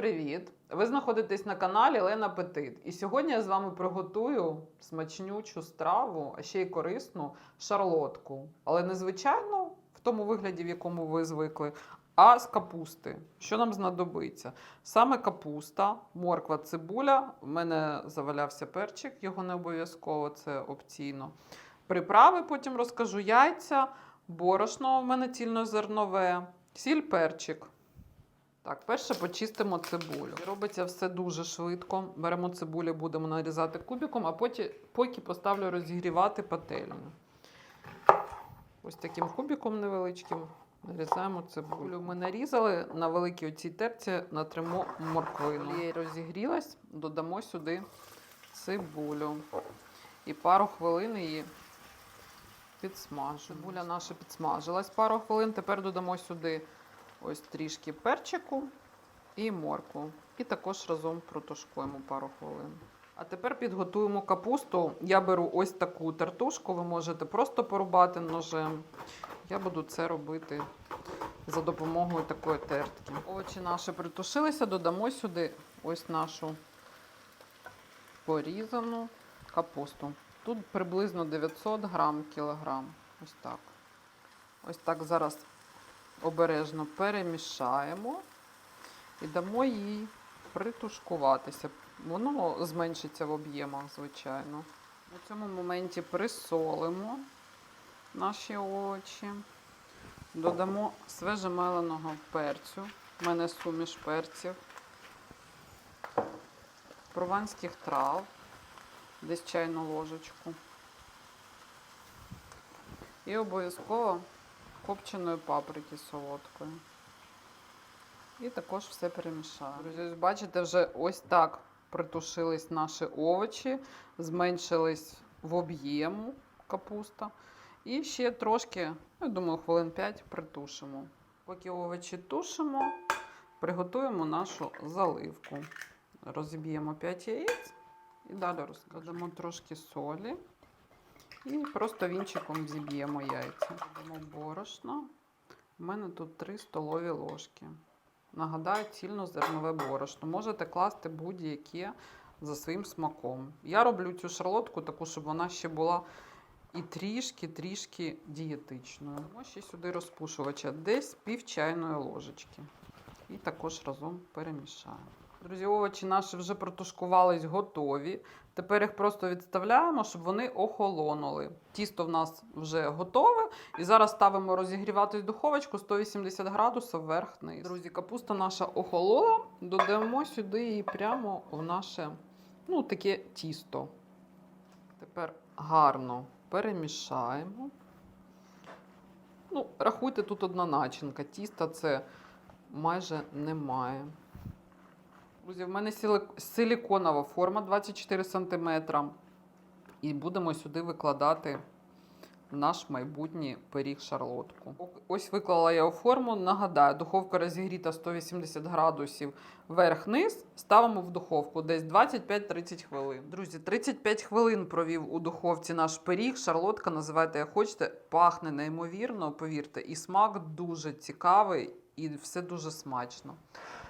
привіт! Ви знаходитесь на каналі Лена Петит. І сьогодні я з вами приготую смачнючу страву, а ще й корисну шарлотку. Але не звичайно в тому вигляді, в якому ви звикли, а з капусти. Що нам знадобиться? Саме капуста, морква, цибуля. У мене завалявся перчик, його не обов'язково, це опційно. Приправи потім розкажу яйця, борошно в мене цільнозернове, сіль, перчик. Так, перше почистимо цибулю. Робиться все дуже швидко. Беремо цибулю, будемо нарізати кубиком, а потім, поки поставлю розігрівати пательню. Ось таким кубиком невеличким нарізаємо цибулю. Ми нарізали на великій оцій терці натримо морквину. Її розігрілась, додамо сюди цибулю. І пару хвилин її підсмажимо. Цибуля наша підсмажилась пару хвилин. Тепер додамо сюди ось трішки перчику і моркву. І також разом протушкуємо пару хвилин. А тепер підготуємо капусту. Я беру ось таку тертушку, ви можете просто порубати ножем. Я буду це робити за допомогою такої тертки. Овочі наші притушилися, додамо сюди ось нашу порізану капусту. Тут приблизно 900 грам кілограм. Ось так. Ось так зараз обережно перемішаємо і дамо їй притушкуватися. Воно зменшиться в об'ємах, звичайно. У цьому моменті присолимо наші овочі, додамо свежемеленого перцю. У мене суміш перців, прованських трав, десь чайну ложечку. І обов'язково копченої паприки солодкої. І також все перемішаю. Друзі, бачите, вже ось так притушились наші овочі, зменшились в об'єму капуста. І ще трошки, ну, я думаю, хвилин 5 притушимо. Поки овочі тушимо, приготуємо нашу заливку. Розіб'ємо 5 яєць і далі розкладемо трошки солі. І просто вінчиком зіб'ємо яйця. Додамо борошно. У мене тут 3 столові ложки. Нагадаю, цільнозернове борошно. Можете класти будь-яке за своїм смаком. Я роблю цю шарлотку таку, щоб вона ще була і трішки-трішки дієтичною. Ось ще сюди розпушувача, десь пів чайної ложечки. І також разом перемішаємо. Друзі, овочі наші вже протушкувались, готові. Тепер їх просто відставляємо, щоб вони охолонули. Тісто в нас вже готове. І зараз ставимо розігріватись духовочку 180 градусів вверх-вниз. Друзі, капуста наша охолола. Додаємо сюди її прямо в наше ну, таке тісто. Тепер гарно перемішаємо. Ну, Рахуйте, тут одна начинка. Тіста це майже немає. Друзі, в мене силіконова форма 24 см. І будемо сюди викладати наш майбутній пиріг шарлотку. Ось виклала я у форму. Нагадаю, духовка розігріта 180 градусів вверх-низ. Ставимо в духовку десь 25-30 хвилин. Друзі, 35 хвилин провів у духовці наш пиріг. Шарлотка, називайте як хочете, пахне неймовірно, повірте, і смак дуже цікавий, і все дуже смачно.